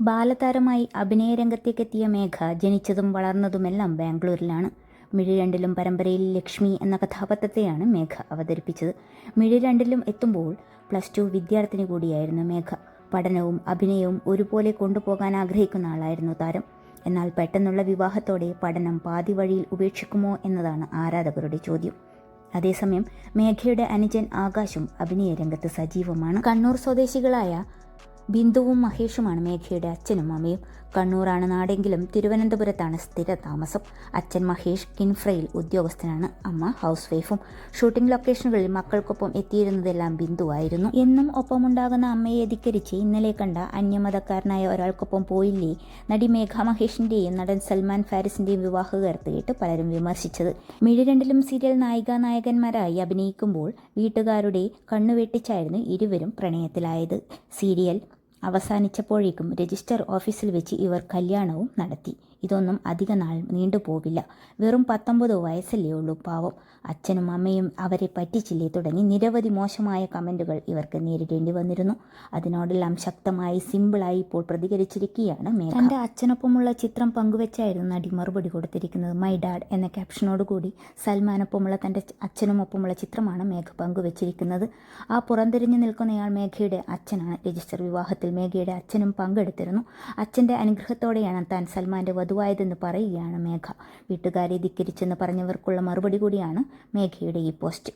ബാലതാരമായി അഭിനയരംഗത്തേക്കെത്തിയ മേഘ ജനിച്ചതും വളർന്നതുമെല്ലാം ബാംഗ്ലൂരിലാണ്. മിഴിരണ്ടിലും പരമ്പരയിൽ ലക്ഷ്മി എന്ന കഥാപാത്രത്തെയാണ് മേഘ അവതരിപ്പിച്ചത്. മിഴിരണ്ടിലും എത്തുമ്പോൾ പ്ലസ് ടു വിദ്യാർത്ഥിനി കൂടിയായിരുന്നു മേഘ. പഠനവും അഭിനയവും ഒരുപോലെ കൊണ്ടുപോകാൻ ആഗ്രഹിക്കുന്ന ആളായിരുന്നു താരം. എന്നാൽ പെട്ടെന്നുള്ള വിവാഹത്തോടെ പഠനം പാതി വഴിയിൽ ഉപേക്ഷിക്കുമോ എന്നതാണ് ആരാധകരുടെ ചോദ്യം. അതേസമയം മേഘയുടെ അനുജൻ ആകാശും അഭിനയ രംഗത്ത് സജീവമാണ്. കണ്ണൂർ സ്വദേശികളായ ബിന്ദുവും മഹേഷുമാണ് മേഘയുടെ അച്ഛനും അമ്മയും കണ്ണൂരാണ് നാടെങ്കിലും തിരുവനന്തപുരത്താണ് സ്ഥിര താമസം അച്ഛൻ മഹേഷ് കിൻഫ്രയിൽ ഉദ്യോഗസ്ഥനാണ്. അമ്മ ഹൗസ് വൈഫും ഷൂട്ടിംഗ് ലൊക്കേഷനുകളിൽ മക്കൾക്കൊപ്പം എത്തിയിരുന്നതെല്ലാം ബിന്ദുവായിരുന്നു എന്നും ഒപ്പമുണ്ടാകുന്ന അമ്മയെ ധിക്കരിച്ച് ഇന്നലെ കണ്ട അന്യമതക്കാരനായ ഒരാൾക്കൊപ്പം പോയില്ലേ നടി മേഘ മഹേഷിന്റെയും നടൻ സൽമാൻ ഫാരിസിന്റെയും വിവാഹകർത്ത് കേട്ട് പലരും വിമർശിച്ചത്. മിഴിരണ്ടിലും സീരിയൽ നായിക നായകന്മാരായി അഭിനയിക്കുമ്പോൾ വീട്ടുകാരുടെ കണ്ണുവെട്ടിച്ചായിരുന്നു ഇരുവരും പ്രണയത്തിലായത്. സീരിയൽ അവസാനിച്ചപ്പോഴേക്കും രജിസ്റ്റർ ഓഫീസിൽ വെച്ച് ഇവർ കല്യാണവും നടത്തി ഇതൊന്നും അധിക നാൾ നീണ്ടുപോകില്ല വെറും പത്തൊമ്പത് വയസ്സല്ലേ ഉള്ളൂ പാവം. അച്ഛനും അമ്മയും അവരെ പറ്റിച്ചില്ലേ തുടങ്ങി നിരവധി മോശമായ കമന്റുകൾ ഇവർക്ക് നേരിടേണ്ടി വന്നിരുന്നു. അതിനോടെല്ലാം ശക്തമായി സിമ്പിളായി ഇപ്പോൾ പ്രതികരിച്ചിരിക്കുകയാണ് മേഘ. തന്റെ അച്ഛനൊപ്പമുള്ള ചിത്രം പങ്കുവെച്ചായിരുന്നു നടി മറുപടി കൊടുത്തിരിക്കുന്നത് മൈ ഡാഡ് എന്ന ക്യാപ്ഷനോടുകൂടി. സൽമാനൊപ്പമുള്ള തന്റെ അച്ഛനുമൊപ്പമുള്ള ചിത്രമാണ് മേഘ പങ്കുവെച്ചിരിക്കുന്നത്. ആ പുറംതിരിഞ്ഞു നിൽക്കുന്നയാൾ മേഘയുടെ അച്ഛനാണ്. രജിസ്റ്റർ വിവാഹത്തിൽ മേഘയുടെ അച്ഛനും പങ്കെടുത്തിരുന്നു. അച്ഛന്റെ അനുഗ്രഹത്തോടെയാണ് താൻ സൽമാന്റെ വധുവായതെന്ന് പറയുകയാണ് മേഘ. വീട്ടുകാരെ ധിക്കരിച്ചെന്ന് പറഞ്ഞവർക്കുള്ള മറുപടി കൂടിയാണ് മേഘയുടെ ഈ പോസ്റ്റ്.